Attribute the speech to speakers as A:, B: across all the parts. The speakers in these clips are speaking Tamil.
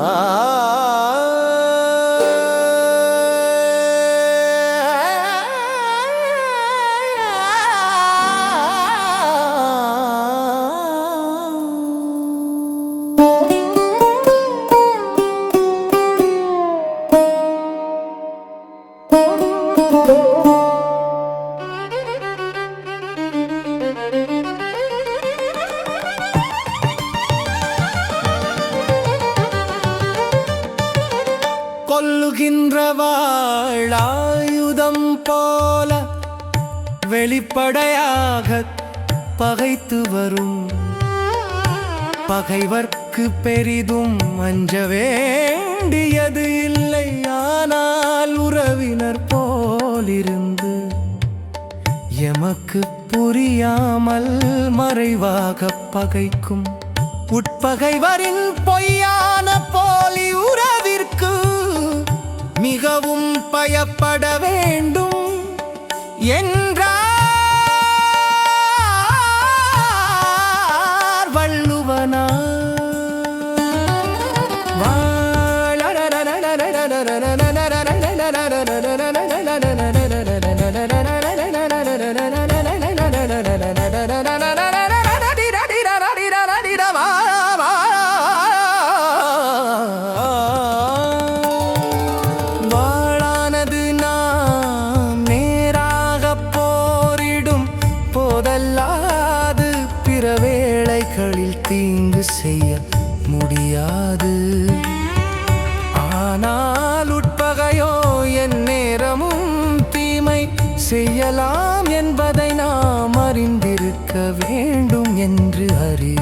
A: Ah. வாழாயுதம் போல வெளிப்படையாக பகைத்து வரும். பகைவர்க்கு பெரிதும் அஞ்ச வேண்டியது இல்லை. ஆனால் உறவினர் போலிருந்து எமக்கு புரியாமல் மறைவாக பகைக்கும் உட்பகைவரின் பொய்யான போலி உறவிற்கு மிகவும் பயப்பட வேண்டும். என்றார் செய்யலாம் என்பதை நாம் அறிந்திருக்க வேண்டும் என்று அறி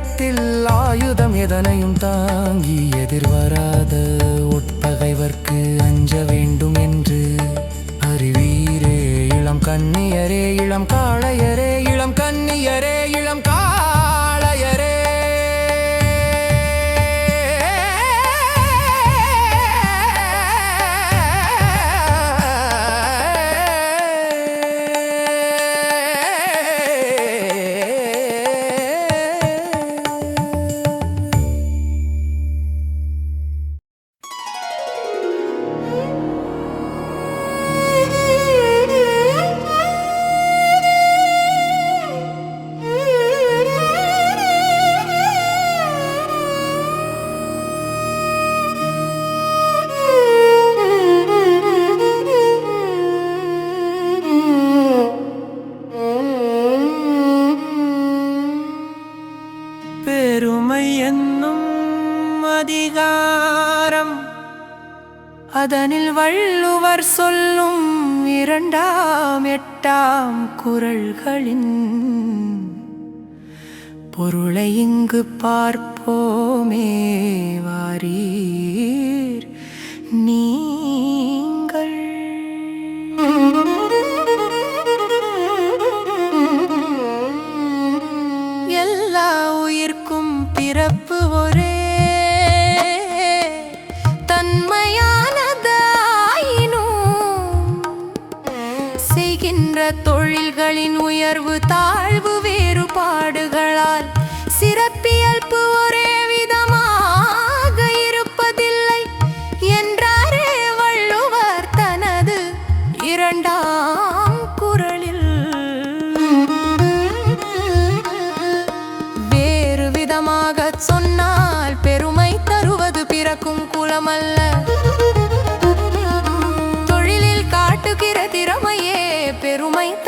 A: வேடத்தில் ஆயுதம் எதனையும் தாங்கி எதிர்வராத உட்பகைவர்க்கு அஞ்ச வேண்டும் என்று. அறிவீரே இளம் கண்ணியரே இளம் காளையரே இளம் கண்ணியரே அதனில் வள்ளுவர் சொல்லும் இரண்டாம் எட்டாம் குரல்களின் பொருளை இங்கு பார்ப்போமே வாரீ. மக்களின் உயர்வு தாழ்வு வேறுபாடுகளால் சிறப்பி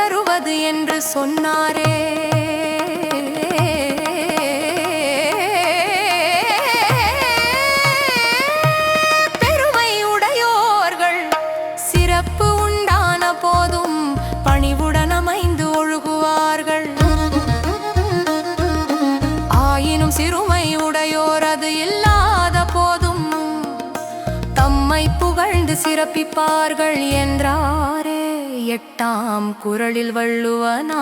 A: தருவது என்று சொன்னாரே. பெருமை உடையோர்கள் சிறப்பு உண்டான போதும் பணிவுடன் அமைந்து ஒழுகுவார்கள். ஆயினும் சிறுமை உடையோர் அது இல்லாத போதும் தம்மை புகழ்ந்து சிறப்பிப்பார்கள் என்றாரே. எட்டாம் குரலில் வள்ளுவனா?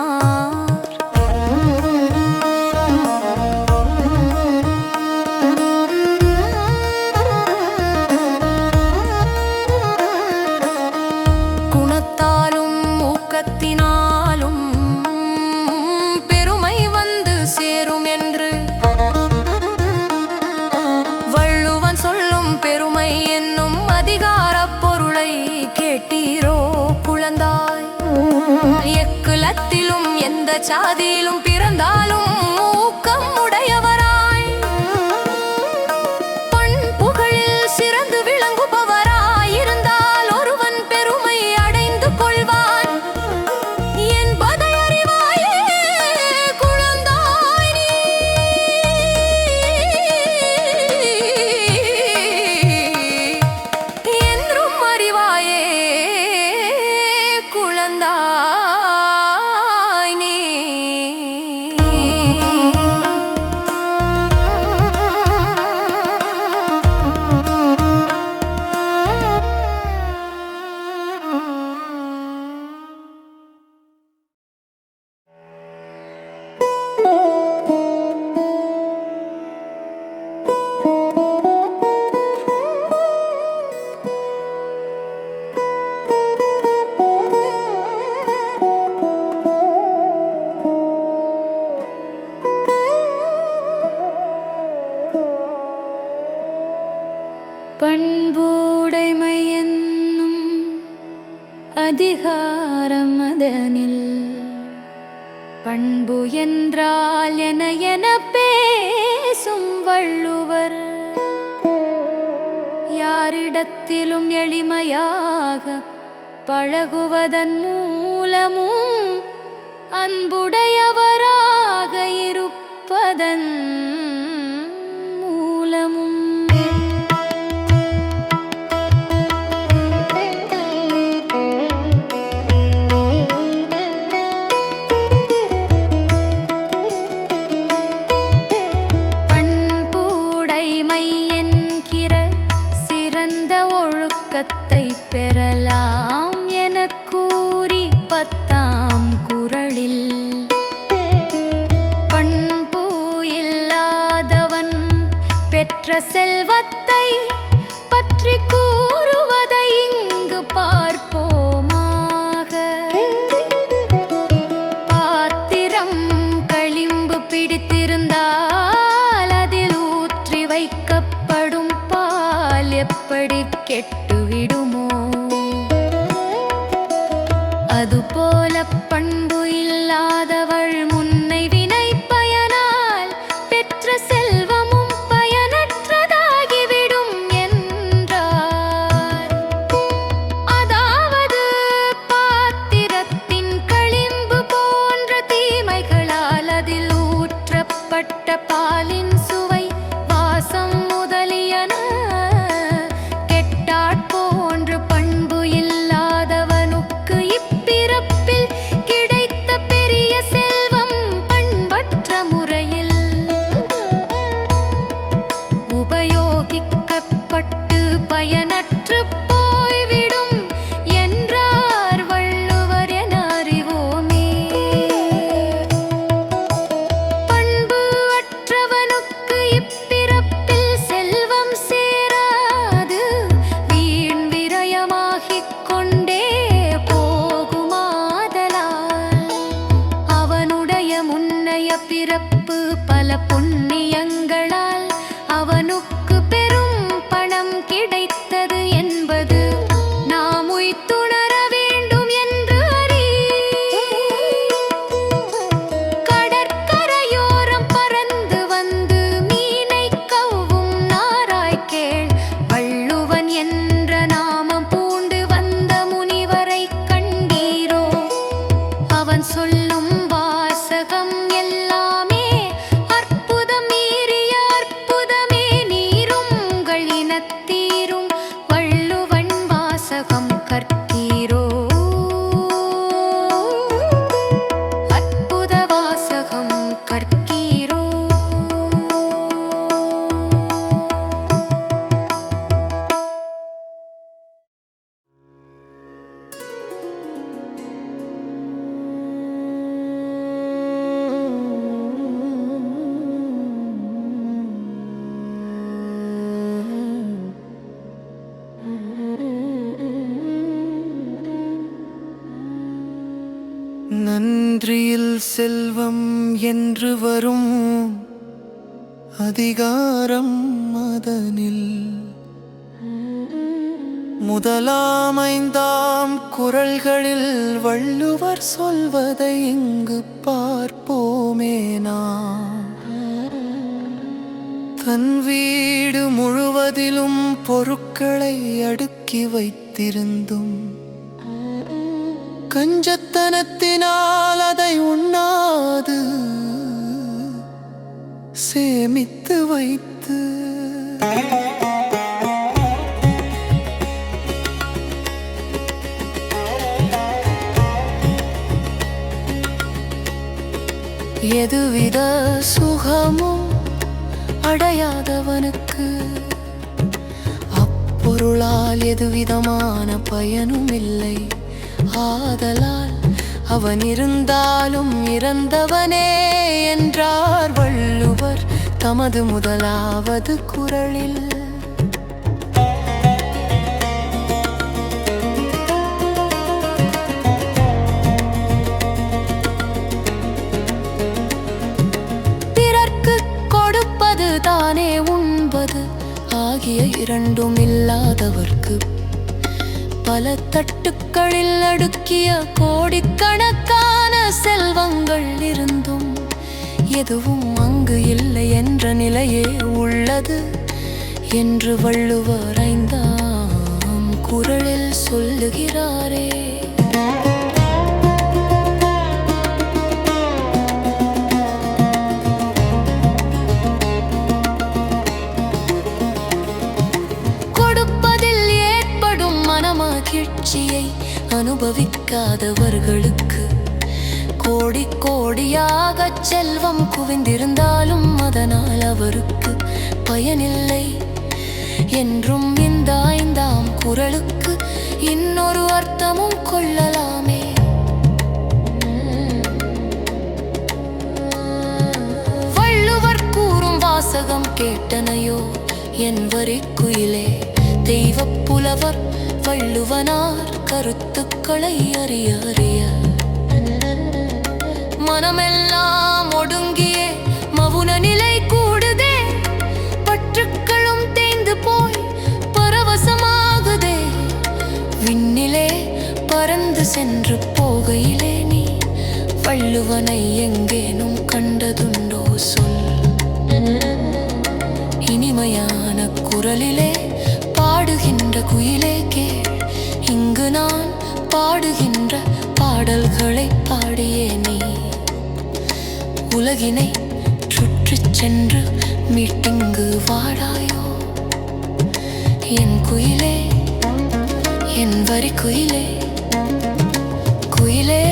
B: அந்நிய குலத்திலும் எந்த சாதியிலும் பிறந்தாலும் ஊக்கம் உடையவர் பண்பு என்றால் என என பேசும் வள்ளுவர். யாரிடத்திலும் எளிமையாக பழகுவதன் மூலமும் அன்புடையவராக இருப்பதன் பிறப்பு பல புண்ணியங்கள் அதிகாரம் அதனில். முதலாமைந்தாம் குரல்களில் வள்ளுவர் சொல்வதை இங்கு பார்ப்போமே நாம். தன் வீடு முழுவதிலும் பொருட்களை அடுக்கி வைத்திருந்தும். கஞ்சத்தனத்தினால் அதை உண்ணாது. சேமித்து வைத்து. எதுவித சுகமும் அடையாதவனுக்கு அப்பொருளால் எதுவிதமான பயனும் இல்லை. ஆதலால் அவன் இருந்தாலும் இறந்தவனே என்றார் வள்ளுவர். தமது முதலாவது குரலில். பிறர்க்கு கொடுப்பது தானே உண்பது ஆகிய இரண்டும் இல்லாதவர்க்கு. பல தட்டுக்களில் அடுக்கிய கோடிக்கணக்கான செல்வங்கள் இருந்த எதுவும் அங்கு இல்லை என்ற நிலையே உள்ளது. என்று வள்ளுவர் ஐந்தாம் குரலில் சொல்லுகிறாரே. கொடுப்பதில் ஏற்படும் மனமகிழ்ச்சியை அனுபவிக்காதவர்களுக்கு கோடி கோடியாக செல்வம் குவிந்திருந்தாலும் அதனால் அவருக்கு பயனில்லை. என்றும் இந்த ஐந்தாம் குரலுக்கு இன்னொரு அர்த்தமும் கொள்ளலாமே. வள்ளுவர் கூறும் வாசகம் கேட்டனையோ என் குயிலே தெய்வ புலவர் வள்ளுவனார் கருத்துக்களை அறிய அறிய. மனமெல்லாம் ஒடுங்கியே மவுன நிலை கூடுதே. பற்றுக்களும் தேய்ந்து போய் பரவசமாகுதே. விண்ணிலே பறந்து சென்று போகையிலே நீ வள்ளுவனை எங்கேனும் கண்டதுண்டோ சொல். இனிமையான குரலிலே பாடுகின்ற குயிலே கேள். இங்கு நான் பாடுகின்ற பாடல்களை பாடியே நீ. உலகினை சுற்றிச் சென்று மீட்டிங்கு வாடாயோ? என் குயிலே என் வரி குயிலே குயிலே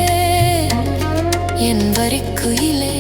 B: என் வரி குயிலே.